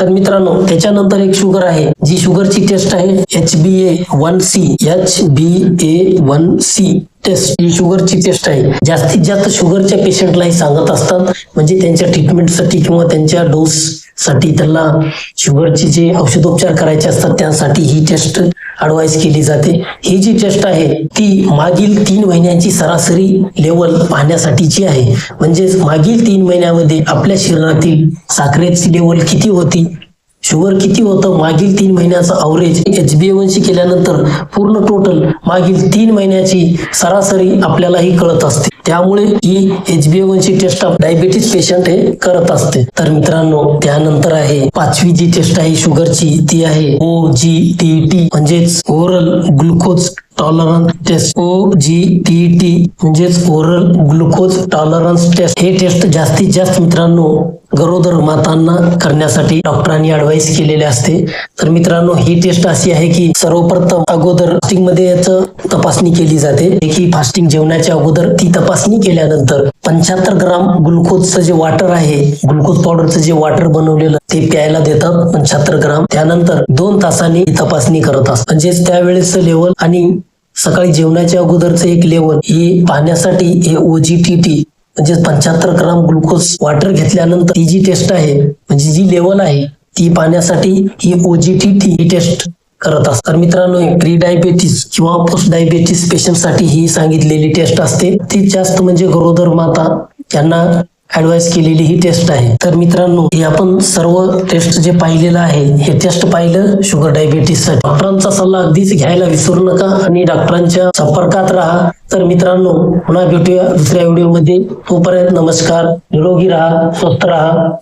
तर मित्रांनो त्याच्यानंतर एक शुगर आहे जी शुगरची टेस्ट आहे H B A one C H B A one C test. ही शुगरची टेस्ट आहे. जास्तीत जास्त शुगरच्या पेशंटला हे सांगत असतात म्हणजे त्यांच्या ट्रीटमेंटसाठी किंवा त्यांच्या डोस साठी त्यांना शुगरचे जे औषधोपचार करायचे असतात त्यासाठी ही टेस्ट ॲडवाईस केली जाते. ही जी टेस्ट आहे ती मागील तीन महिन्यांची सरासरी लेवल पाहण्यासाठीची आहे. म्हणजेच मागील तीन महिन्यामध्ये आपल्या शरीरातील साखरेची लेवल किती होती? शुगर किती होतं? मागील तीन महिन्याचं अवरेज एच बी सी केल्यानंतर पूर्ण टोटल मागील तीन महिन्याची सरासरी आपल्यालाही कळत असते. त्यामुळे ही एच बी ची टेस्ट डायबिटीस पेशंट हे करत असते. तर मित्रांनो त्यानंतर आहे पाचवी जी टेस्ट आहे शुगरची ती आहे ओ जी टी टी म्हणजेच oral glucose tolerance test O G T T म्हणजेच ओरल ग्लुकोज टॉलरन्स टेस्ट हे टेस्ट जास्तीत जास्त मित्रांनो गरोदर मातांना करण्यासाठी डॉक्टरांनी अडवाईस केलेले असते. तर मित्रांनो ही टेस्ट अशी आहे की सर्वप्रथम अगोदर फास्टिंगमध्ये याचं तपासणी केली जाते. की फास्टिंग जेवणाच्या अगोदर ती तपासणी केल्यानंतर पंच्याहत्तर ग्राम ग्लुकोजचं जे वॉटर आहे ग्लुकोज पावडरचं जे वॉटर बनवलेलं ते प्यायला देतात पंच्याहत्तर ग्राम. त्यानंतर दोन तासांनी तपासणी करत असतात. म्हणजेच त्यावेळेस लेवल आणि सकाळी जेवणाच्या अगोदरचं एक लेवल हे पाहण्यासाठी हे ओजीटीटी म्हणजे पंच्याहत्तर ग्राम ग्लुकोज वॉटर घेतल्यानंतर ती जी टेस्ट आहे म्हणजे जी लेवल आहे ती पाहण्यासाठी ही ओजीटीटी ही टेस्ट करत असतात. तर मित्रांनो प्री डायबेटीस किंवा पोस्ट डायबेटीस पेशंटसाठी ही सांगितलेली टेस्ट असते. ती जास्त म्हणजे गरोदर माता यांना ऍडवाइस केलेली ही टेस्ट आहे. तर मित्रांनो हे आपण सर्व टेस्ट जे पाहिलेलं आहे हे टेस्ट पाहिलं शुगर डायबिटीस डॉक्टरांचा सल्ला अगदीच घ्यायला विसरू नका आणि डॉक्टरांच्या संपर्कात राहा. तर मित्रांनो पुन्हा भेटूया दुसऱ्या व्हिडिओमध्ये तोपर्यंत नमस्कार. निरोगी राहा स्वस्थ राहा.